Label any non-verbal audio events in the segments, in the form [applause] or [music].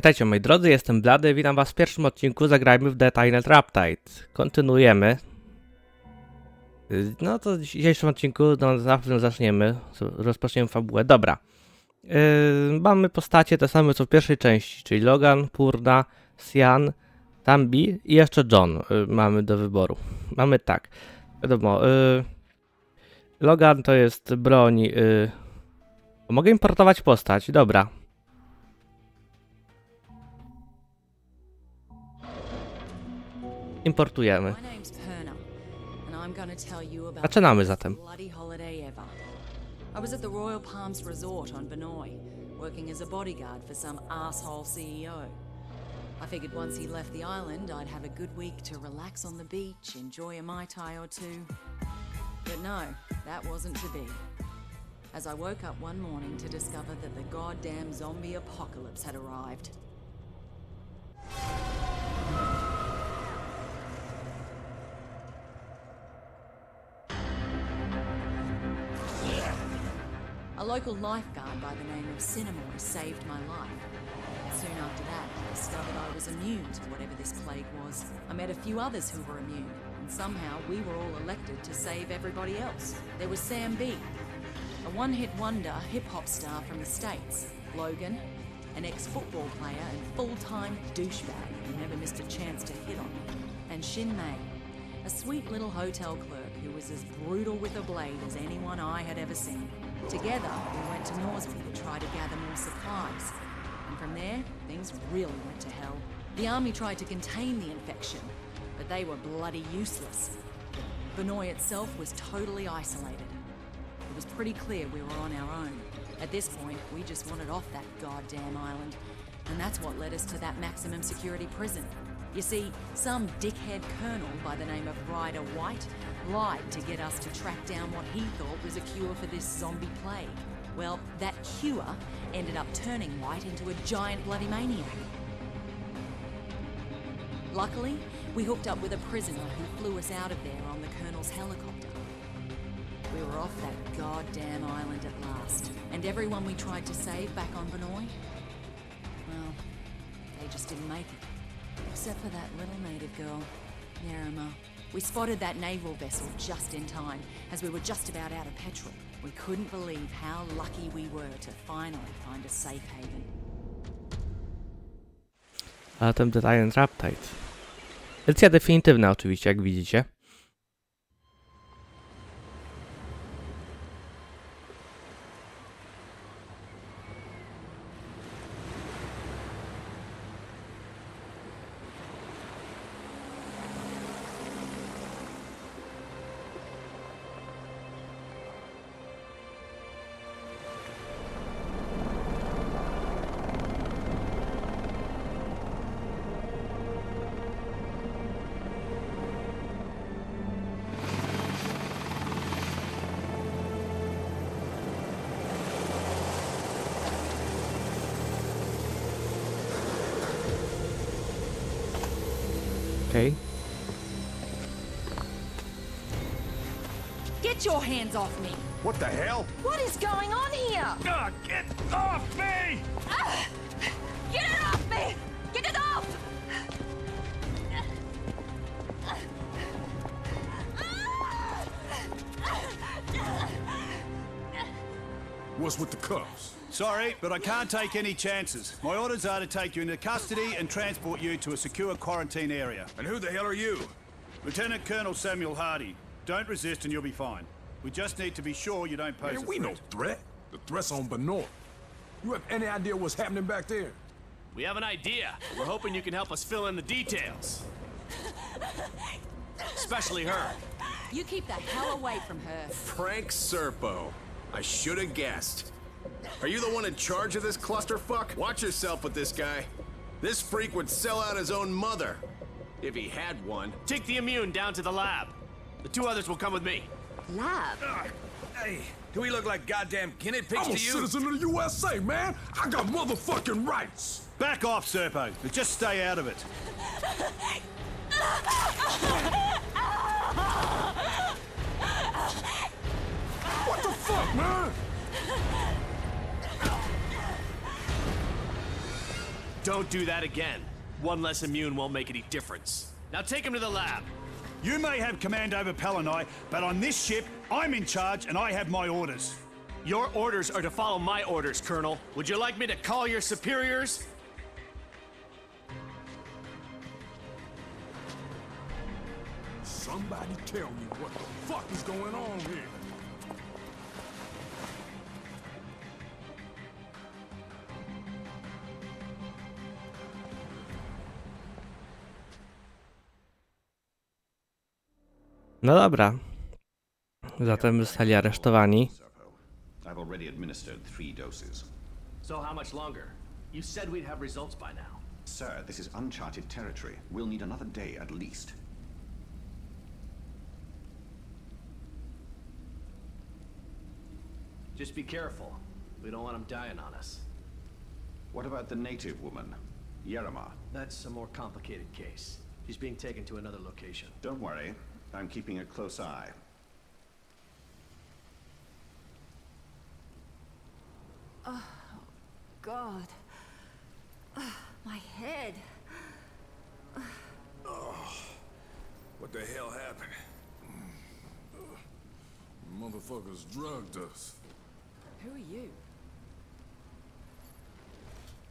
Witajcie moi drodzy, jestem Blady, witam was w pierwszym odcinku Zagrajmy w The Tiny Traptide. Kontynuujemy. Y, No to w dzisiejszym odcinku no, na pewno zaczniemy, rozpoczniemy fabułę. Dobra. Yy, mamy postacie te same co w pierwszej części, czyli Logan, Purna, Sian, Tambi i jeszcze John yy, mamy do wyboru. Mamy tak, wiadomo, yy, Logan to jest broń... Yy, mogę importować postać, dobra. About Zaczynamy zatem. best bloody holiday ever. I was at the Royal Palms Resort on Benoi, working as a bodyguard for some asshole CEO. I figured once he left the island, I'd have a good week to relax on the beach, enjoy a mai tai or two. But no, that wasn't to be. As I woke up one morning to discover that the goddamn zombie apocalypse had arrived. Local lifeguard by the name of Cinnamore saved my life. Soon after that, I discovered I was immune to whatever this plague was. I met a few others who were immune, and somehow we were all elected to save everybody else. There was Sam B, a one hit wonder hip hop star from the States, Logan, an ex football player and full time douchebag who never missed a chance to hit on me, and Shin Mei, a sweet little hotel clerk who was as brutal with a blade as anyone I had ever seen. Together, we went to Norsby to try to gather more supplies. And from there, things really went to hell. The army tried to contain the infection, but they were bloody useless. Vinoy itself was totally isolated. It was pretty clear we were on our own. At this point, we just wanted off that goddamn island. And that's what led us to that maximum security prison. You see, some dickhead colonel by the name of Ryder White lied to get us to track down what he thought was a cure for this zombie plague. Well, that cure ended up turning White into a giant bloody maniac. Luckily, we hooked up with a prisoner who flew us out of there on the colonel's helicopter. We were off that goddamn island at last. And everyone we tried to save back on Benoi, well, they just didn't make it. Except for that little native girl, Nerima. We spotted that naval vessel just in time, as we were just about out of petrol. We couldn't believe how lucky we were to finally find a safe haven. Zatem The Tiny Traptide. Edycja definitywna oczywiście, jak widzicie. Get your hands off me! What the hell? What is going on here? Ah, get off me! Get it off me! Get it off! What's with the cuffs? Sorry, but I can't take any chances. My orders are to take you into custody and transport you to a secure quarantine area. And who the hell are you? Lieutenant Colonel Samuel Hardy. Don't resist and you'll be fine. We just need to be sure you don't pose Man, a we no threat. threat. The threat's on Benor. You have any idea what's happening back there? We have an idea. We're hoping you can help us fill in the details. Especially her. You keep the hell away from her. Frank Serpo. I should have guessed. Are you the one in charge of this clusterfuck? Watch yourself with this guy. This freak would sell out his own mother. If he had one. Take the immune down to the lab. The two others will come with me. Lab? Hey, do we look like goddamn guinea pigs I'm a to you? citizen of the USA, man. I got motherfucking rights. Back off, Serpo. But just stay out of it. What the fuck, man? Don't do that again. One less immune won't make any difference. Now take him to the lab. You may have command over Palanai, but on this ship, I'm in charge and I have my orders. Your orders are to follow my orders, Colonel. Would you like me to call your superiors? Somebody tell me what the fuck is going on here. No dobra. Zatem zostali aresztowani. I've already administered three doses. So how much longer? You said we'd have results by now. Sir, this is uncharted territory. We'll need another day at least. Just be careful. We don't want him dying on us. What about the native woman, Yerima? That's a more complicated case. She's being taken to another location. Don't worry, I'm keeping a close eye. Oh, God. Ugh, my head. Oh, What the hell happened? Motherfuckers drugged us. Who are you?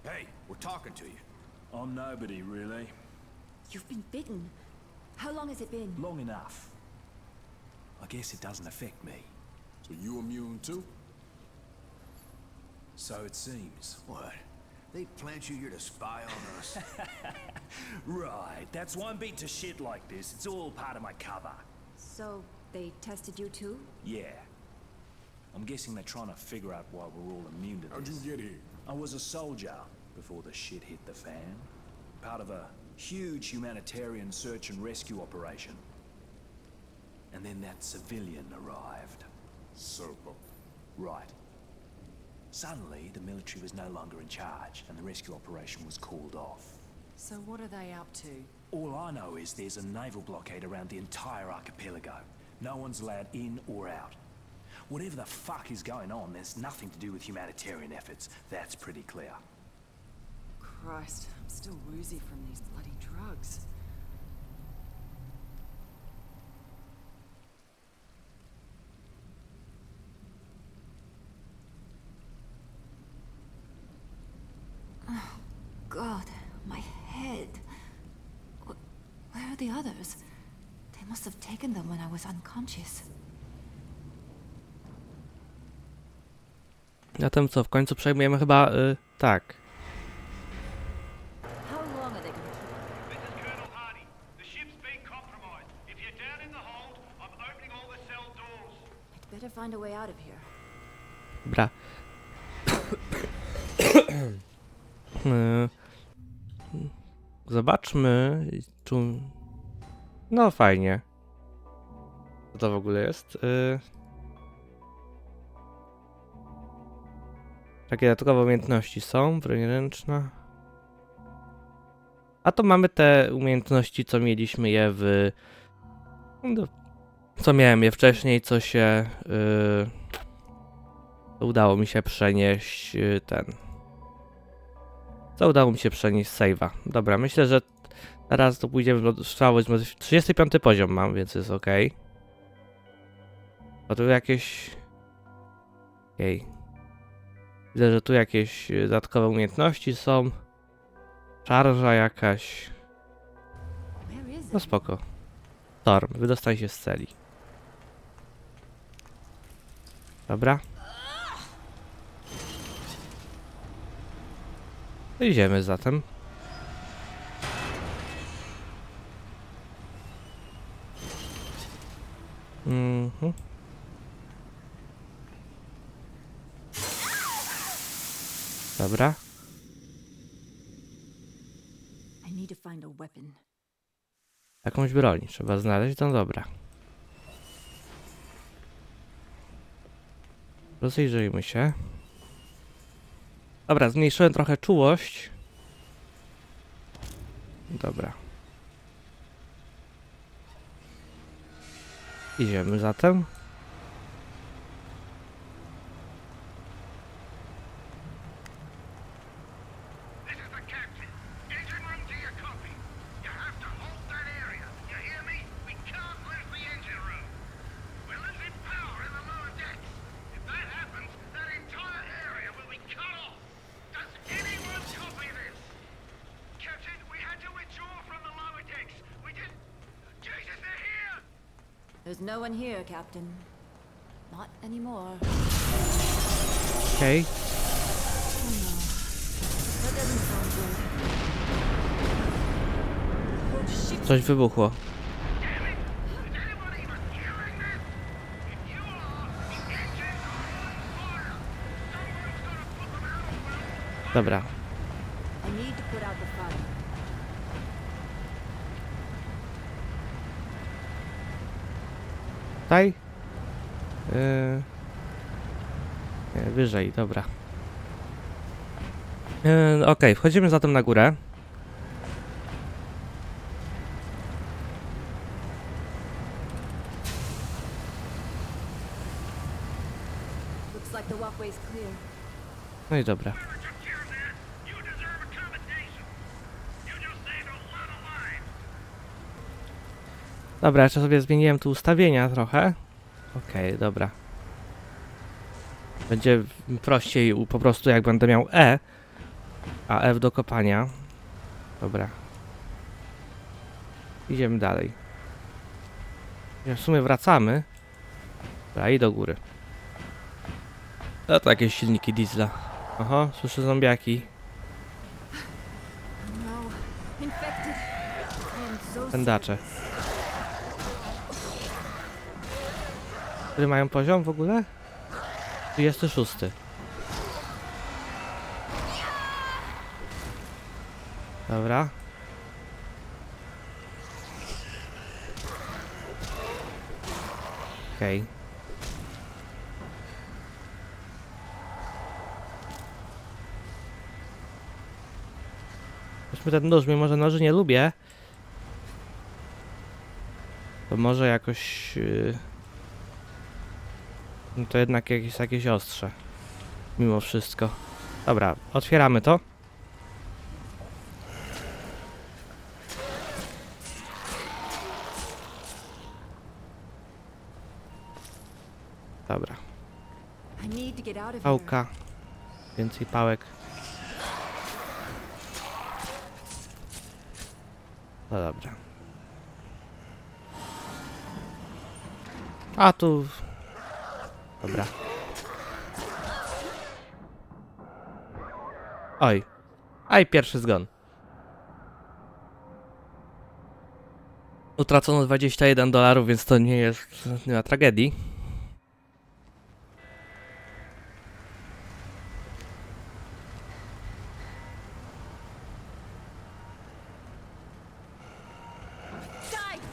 Hey, we're talking to you. I'm nobody, really. You've been bitten. How long has it been? Long enough. I guess it doesn't affect me. So you immune too? So it seems. What? They plant you here to spy on us? [laughs] Right, that's one I'm beat to shit like this. It's all part of my cover. So, they tested you too? Yeah. I'm guessing they're trying to figure out why we're all immune to this. How'd you get here? I was a soldier before the shit hit the fan. Part of a huge humanitarian search and rescue operation. And then that civilian arrived. Serpo. Right. Suddenly, the military was no longer in charge, and the rescue operation was called off. So what are they up to? All I know is there's a naval blockade around the entire archipelago. No one's allowed in or out. Whatever the fuck is going on, there's nothing to do with humanitarian efforts. That's pretty clear. Christ, I'm still woozy from these bloody drugs. Oh, God, my head. Where are the others? They must have taken them when I was unconscious. Zatem co, w końcu przejmujemy chyba... Y, tak. Zobaczmy, tu... No fajnie. Co to w ogóle jest? Y, Takie dodatkowe umiejętności są, broń ręczna. A to mamy te umiejętności, co mieliśmy je w... No, co miałem je wcześniej, co się... y, udało mi się przenieść y, ten. Co udało mi się przenieść save'a. Dobra, myślę, że teraz to pójdziemy w strzały. 35 poziom mam, więc jest ok. A tu jakieś. Okej. Widzę, że tu jakieś y, dodatkowe umiejętności są. Szarża jakaś. No spoko. Storm, wydostań się z celi. Dobra. Idziemy zatem. Mhm. Dobra. Jakąś broń trzeba znaleźć, no dobra. Rozejrzyjmy się. Dobra, zmniejszyłem trochę czułość. Dobra. Idziemy zatem. This is the captain. There's no one here, Captain. Not anymore. Okej. Oh no. That doesn't sound good. Oh shit! Coś wybuchło. Dobra. I need to put out the fire. Tutaj? Yy... Wyżej, dobra. Yy, Okej, wchodzimy zatem na górę. No i dobra. Dobra, jeszcze sobie zmieniłem tu ustawienia trochę. Okej, dobra. Będzie prościej po prostu jak będę miał E, a F do kopania. Dobra. Idziemy dalej. W sumie wracamy. Dobra, i do góry. No to jakieś silniki diesla. Oho, słyszę zombiaki. No. Pędacze. Który mają poziom w ogóle? 26. Dobra. Okej. Weźmy ten nóż, mimo że noży nie lubię. To może jakoś... Yy... No to jednak jakieś, jakieś ostrze. Mimo wszystko. Dobra, otwieramy to. Dobra, pałka. Więcej pałek. No dobra. A tu... Dobra. Oj. Aj, pierwszy zgon. Utracono 21 dolarów, więc to nie jest... nie ma tragedii.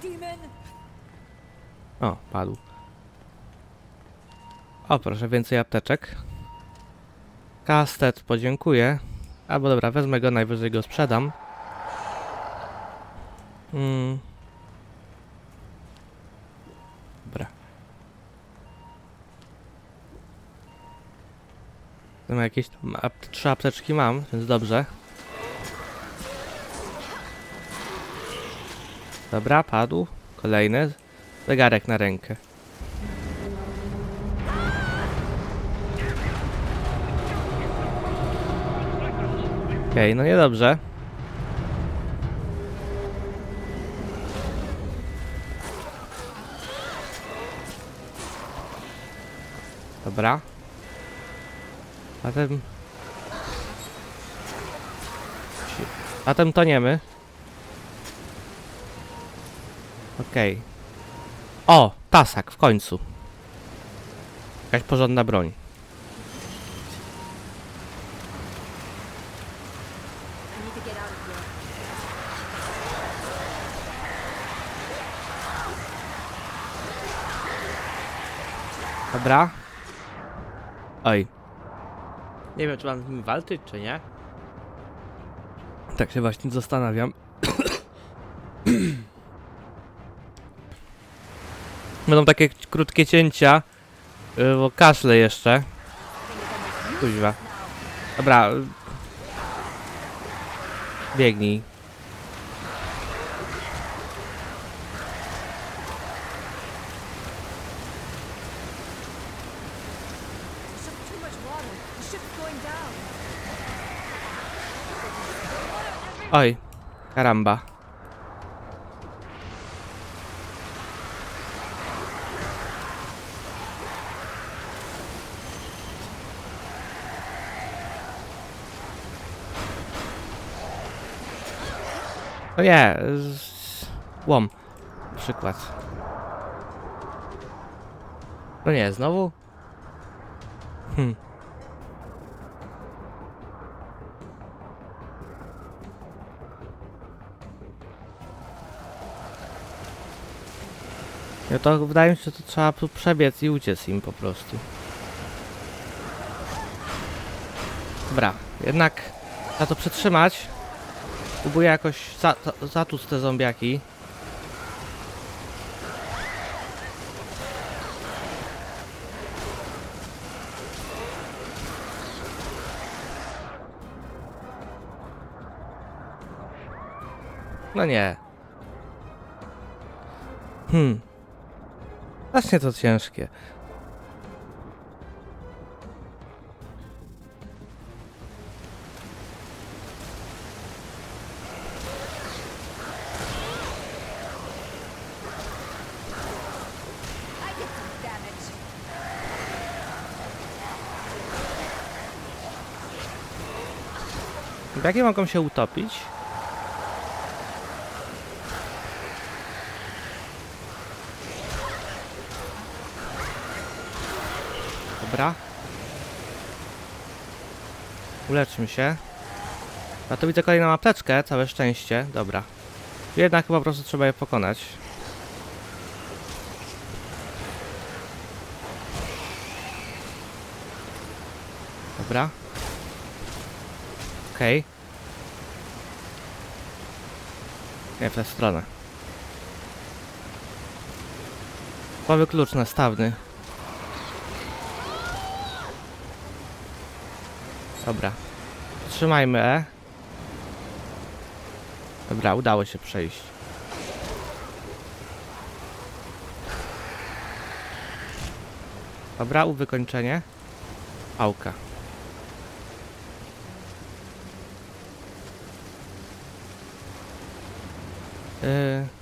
Die, demon! O, padł. O, proszę, więcej apteczek. Kastet, podziękuję. Albo dobra, wezmę go, najwyżej go sprzedam. Mm. Dobra. Jakieś trzy apteczki mam, więc dobrze. Dobra, padł. Kolejny. Zegarek na rękę. Okej, no niedobrze. Dobra. Zatem... Zatem toniemy. Okej. O! Tasak, w końcu. Jakaś porządna broń. I need to get out of here. Dobra. Oj. Nie wiem, czy mam z nim walczyć, czy nie. Tak się właśnie zastanawiam. [clears throat] Będą takie krótkie cięcia, y, bo kaszle jeszcze. Kuźwa. Dobra. Biegnij. Oj, karamba. O nie, z... łom. Przykład. No nie, znowu? Hmm. No to wydaje mi się, że to trzeba przebiec i uciec im po prostu. Dobra, jednak trzeba to przetrzymać. Próbuję jakoś za, za, te zombiaki. No nie. Hmm. Właśnie to ciężkie. Jakie mogą się utopić? Dobra. Uleczmy się. A to widzę kolejną apteczkę, całe szczęście. Dobra. Jednak chyba po prostu trzeba je pokonać. Dobra. Okej. Nie, w tę stronę. Nowy klucz nastawny. Dobra. Trzymajmy E. Dobra, udało się przejść. Dobra, u wykończenie. Pałka. Yy.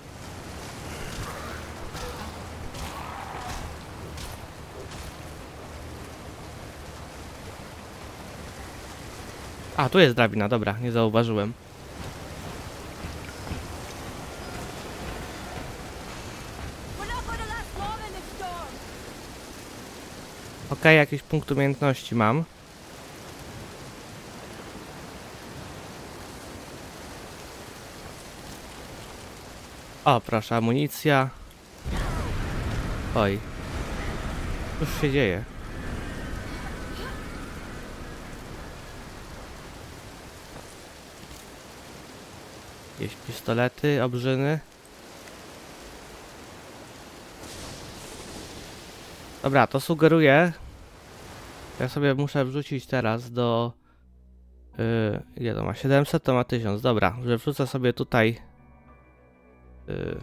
A, tu jest drabina, dobra, nie zauważyłem. Okej, jakiś punkt umiejętności mam. O, proszę, amunicja. Oj. Cóż się dzieje? Jakieś pistolety, obrzyny. Dobra, to sugeruję. Ja sobie muszę wrzucić teraz do... Yy, ile to ma? 700 to ma 1000. Dobra, że wrzucę sobie tutaj... Yy.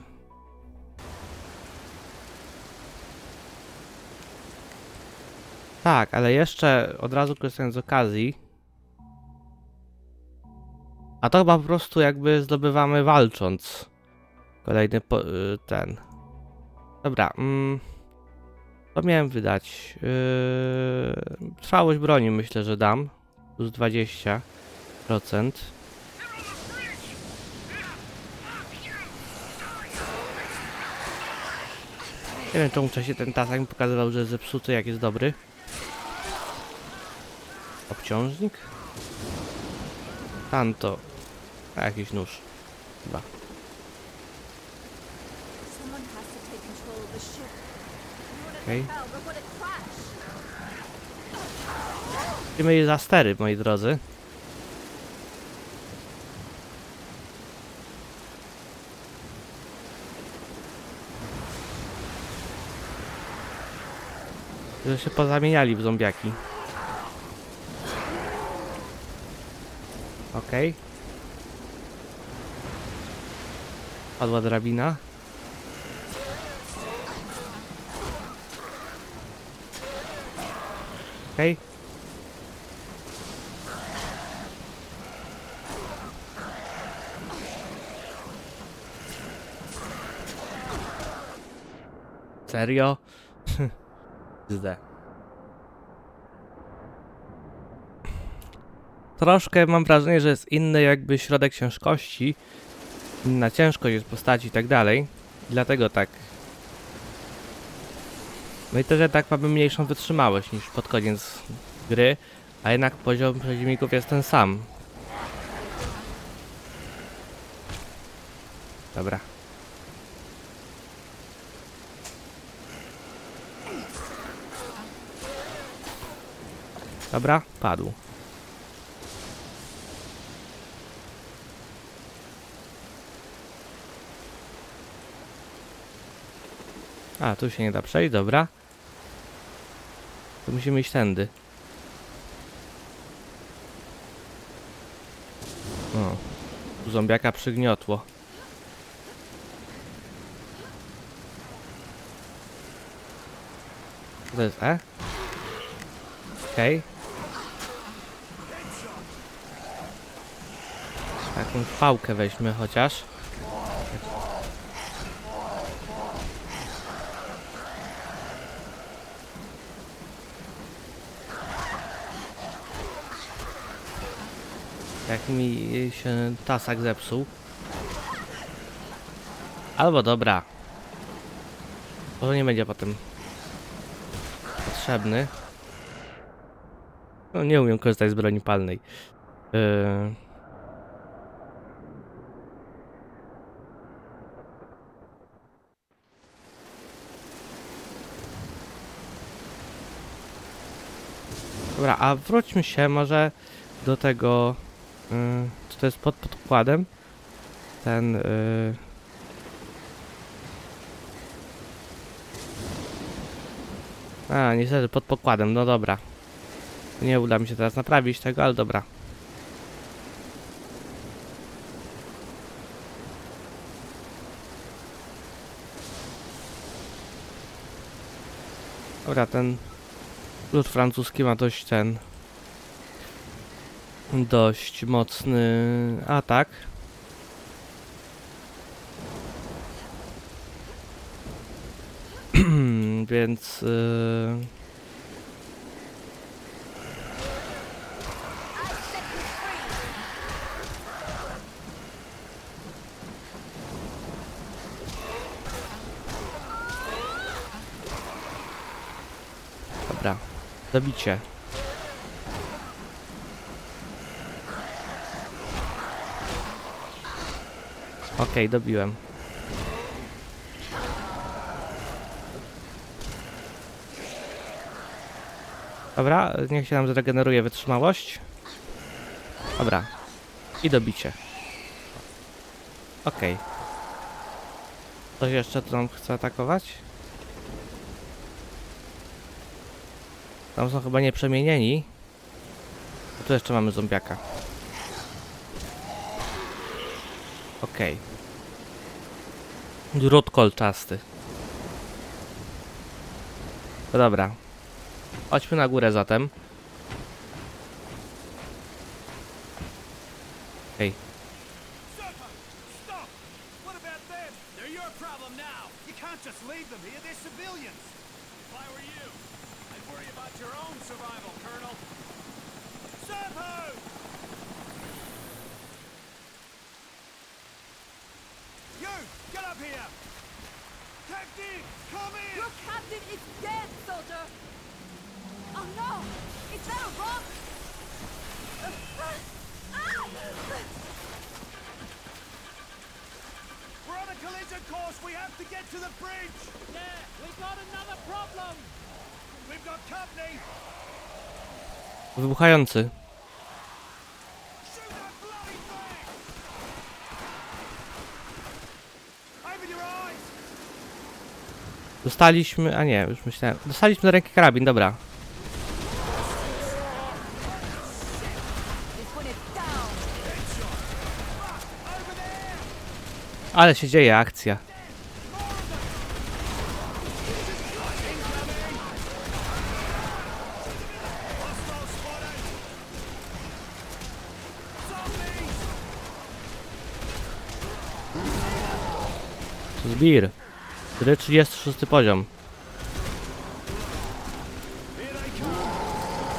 Tak, ale jeszcze od razu korzystając z okazji, a to chyba po prostu jakby zdobywamy walcząc. Kolejny y, ten. Dobra, mm, to miałem wydać. Yy, trwałość broni myślę, że dam. Plus 20%. Nie wiem czemu wcześniej ten tasak mi pokazywał, że jest zepsuty, jak jest dobry. Obciążnik? Tanto. A jakiś nóż. Chyba. Okej. Idziemy jej za stery, moi drodzy. Że się pozamieniali w zombiaki. Okej. Padła drabina. Okej. Serio? [laughs] Zde. Troszkę mam wrażenie, że jest inny jakby środek ciężkości inna ciężkość jest postaci i tak dalej. Dlatego tak. No i też jednak mamy mniejszą wytrzymałość niż pod koniec gry, a jednak poziom przeciwników jest ten sam. Dobra. Dobra, padł. A, tu się nie da przejść, dobra. To musimy iść tędy. O, tu zombiaka przygniotło. Co to jest E? Okej. Jakąś pałkę weźmy chociaż. Mi się tasak zepsuł. Albo dobra. Może nie będzie potem potrzebny. No nie umiem korzystać z broni palnej. Yy... Dobra, a wróćmy się może do tego, co to jest pod podkładem. Ten, yy... A, niestety pod pokładem, no dobra. Nie uda mi się teraz naprawić tego, ale dobra. Dobra, ten lud francuski ma dość ten dość mocny atak. [clears throat] Więc yy... Dobra, zabicie. Okej, dobiłem. Dobra, niech się nam zregeneruje wytrzymałość. Dobra. I dobicie. Okej. Ktoś jeszcze nam chce atakować? Tam są chyba nieprzemienieni. A tu jeszcze mamy zombiaka. Okej. Drut kolczasty. Dobra. Chodźmy na górę zatem. We're on a collision course. We have to get to the bridge. Yeah, we've got another problem. We've got company. Wybuchający. Shoot that bloody thing! Open your eyes! Dostaliśmy, a nie, już myślałem. Dostaliśmy na rękę karabin, dobra. Ale się dzieje akcja. Zbir. Gry 36 poziom.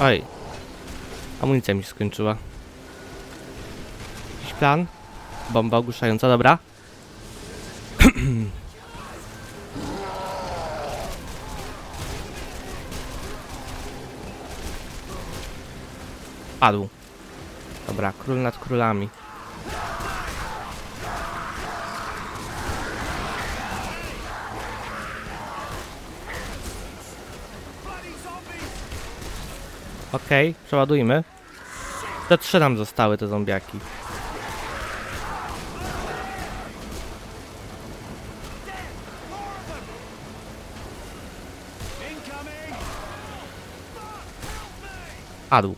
Oj. Amunicja mi się skończyła. Jakiś plan? Bomba ogłuszająca, dobra. Padł. Dobra, król nad królami. Okej, przeładujmy. Te trzy nam zostały, te zombiaki. Padł.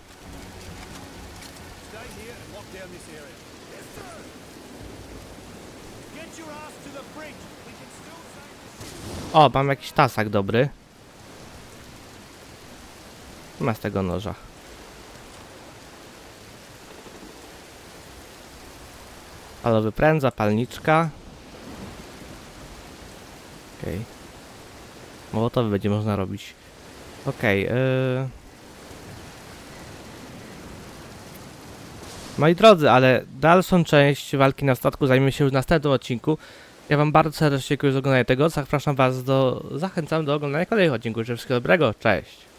O, mam jakiś tasak dobry. Nie ma z tego noża. Palowy pręt, zapalniczka. Okej. Okay. Mołotowy będzie można robić. Okej, yy... Moi drodzy, ale dalszą część walki na statku zajmiemy się już w następnym odcinku. Ja wam bardzo serdecznie dziękuję za oglądanie tego. Zapraszam was do... Zachęcam do oglądania kolejnych odcinków. Życzę wszystkiego dobrego. Cześć!